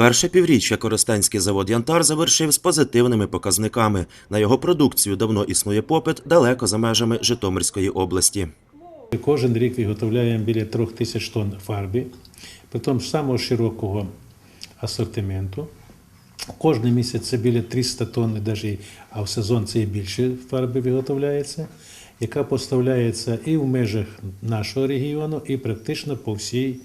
Перше півріччя Коростенський завод Янтар завершив з позитивними показниками. На його продукцію давно існує попит далеко за межами Житомирської області. Кожен рік виготовляємо біля трьох тисяч тонн фарби, притом самого широкого асортименту. Кожен місяць це біля 300 тонн, навіть, а в сезон це і більше фарби виготовляється, яка поставляється і в межах нашого регіону, і практично по всій,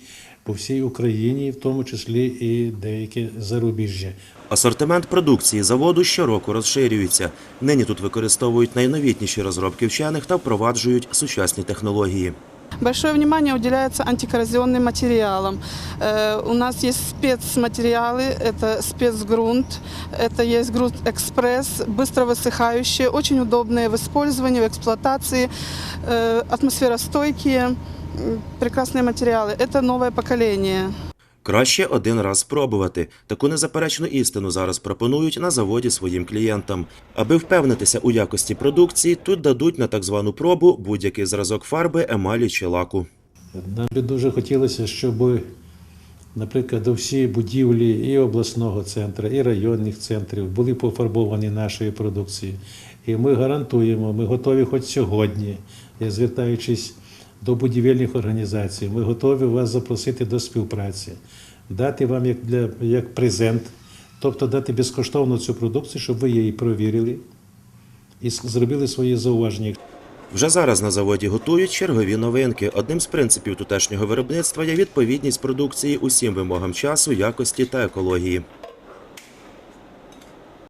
по всій Україні, в тому числі і деякі зарубіжжя. Асортимент продукції заводу щороку розширюється. Нині тут використовують найновітніші розробки вчених та впроваджують сучасні технології. Большое внимание уделяется антикоррозионным материалам. Э, У нас есть спецматериалы, это спецгрунт, это есть грунт экспресс, быстро высыхающие, очень удобные в использовании, в эксплуатации, э, атмосферостойкие, м, прекрасные материалы. Это новое поколение. Краще один раз спробувати. Таку незаперечну істину зараз пропонують на заводі своїм клієнтам. Аби впевнитися у якості продукції, тут дадуть на так звану пробу будь-який зразок фарби, емалі чи лаку. Нам би дуже хотілося, щоб, наприклад, всі будівлі і обласного центру, і районних центрів були пофарбовані нашою продукцією. І ми гарантуємо, ми готові хоч сьогодні, я звертаючись до будівельних організацій, ми готові вас запросити до співпраці, дати вам як, для, як презент, тобто дати безкоштовно цю продукцію, щоб ви її провірили і зробили свої зауваження. Вже зараз на заводі готують чергові новинки. Одним з принципів тутешнього виробництва є відповідність продукції усім вимогам часу, якості та екології.